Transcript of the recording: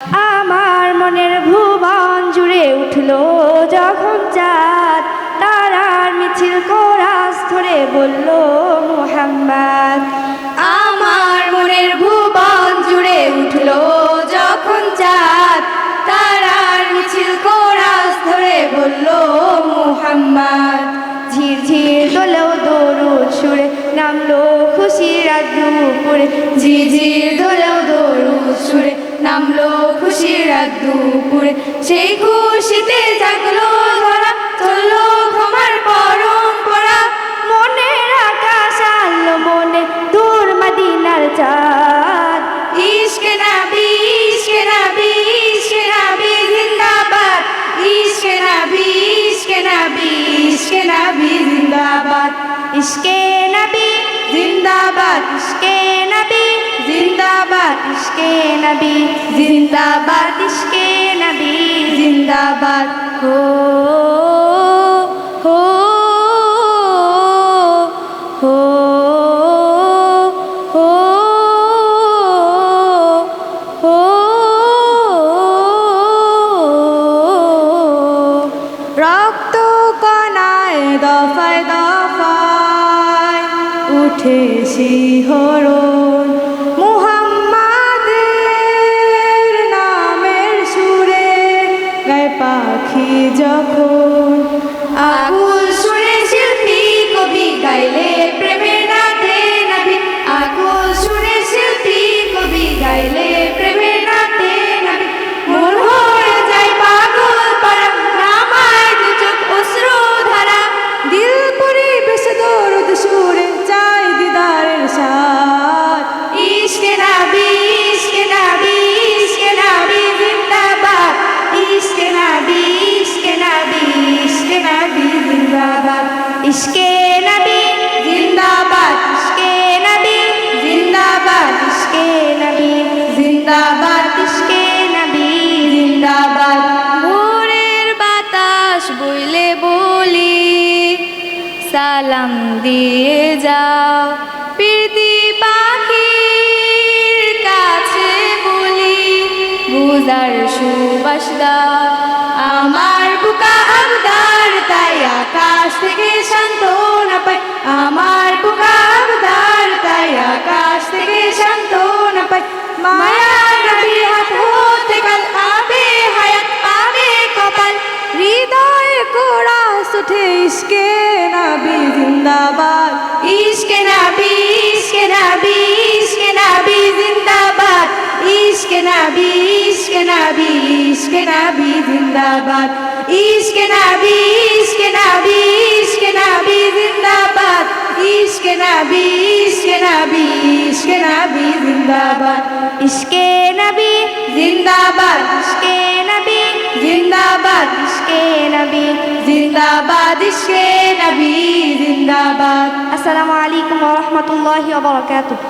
আমার মনের ভুবন জুড়ে উঠল যখন চাঁদ। তারার মিছিল কোরাস ধরে বলল, মুহাম্মদ। আমার মনের ভুবন জুড়ে উঠল যখন চাঁদ। তারার মিছিল কোরাস ধরে বলল, মুহাম্মদ। ঝিরঝির দোলেও দৌড়ুদ সুরে নামলো খুশির দুপুরে। দৌড়ুদ সুরে নামলো খুশির রাত দুপুরে। সেই খুশিতে জাগলো ধরা, চলল ক্ষমার পরম্পরা। মনের আকাশ আনলো মনে দূর মদিনার চাঁদ। ইশকে নবী ইশকে নবী ইশকে নবী জিন্দাবাদ। ইশকে নবী ইশকে নবী ইশকে নবী জিন্দাবাদ। ইশকে নবী জিন্দাবাদ, ইশকে জিন্দাবাদ, ইশকে নবী, জিন্দাবাদ, ইশকে নবী, জিন্দাবাদ। হো হো হো হো হো, রক্ত কণায় দফায় দফায় উঠে শিহরণ। যখন নাবি জিন্দাবাদ। ইশকে নাবি জিন্দাবাদ। ইশকে নাবি জিন্দাবাদ। ইশকে নাবি জিন্দাবাদ। ইশকে নাবি জিন্দাবাদ। ভোরের বাতাস বইলে বলি, সালাম দিয়ে যাও। প্রীতি পাখির কাছে বলি বুজার সুবাস দাও। পাই মায়া নবী হাত হতে কাল আবে হায়াত পাবে কপাল হৃদয়ে কোরাস উঠে ইশকে নবী জিন্দাবাদ ইশকে নবী ইশকে নবী ইশকে নবী জিন্দাবাদ ইশকে নবী ইশকে নবী ইশকে নবী জিন্দাবাদ ইশকে নবী ইশকে নবী ইশকে নবী জিন্দাবাদ। ইশকে নবী জিন্দাবাদ। ইশকে নবী জিন্দাবাদ। ইশকে নবী জিন্দাবাদ ইশকে নবী জিন্দাবাদ। আসসালামু আলাইকুম ওয়া রাহমাতুল্লাহি ওয়া বারাকাতুহু।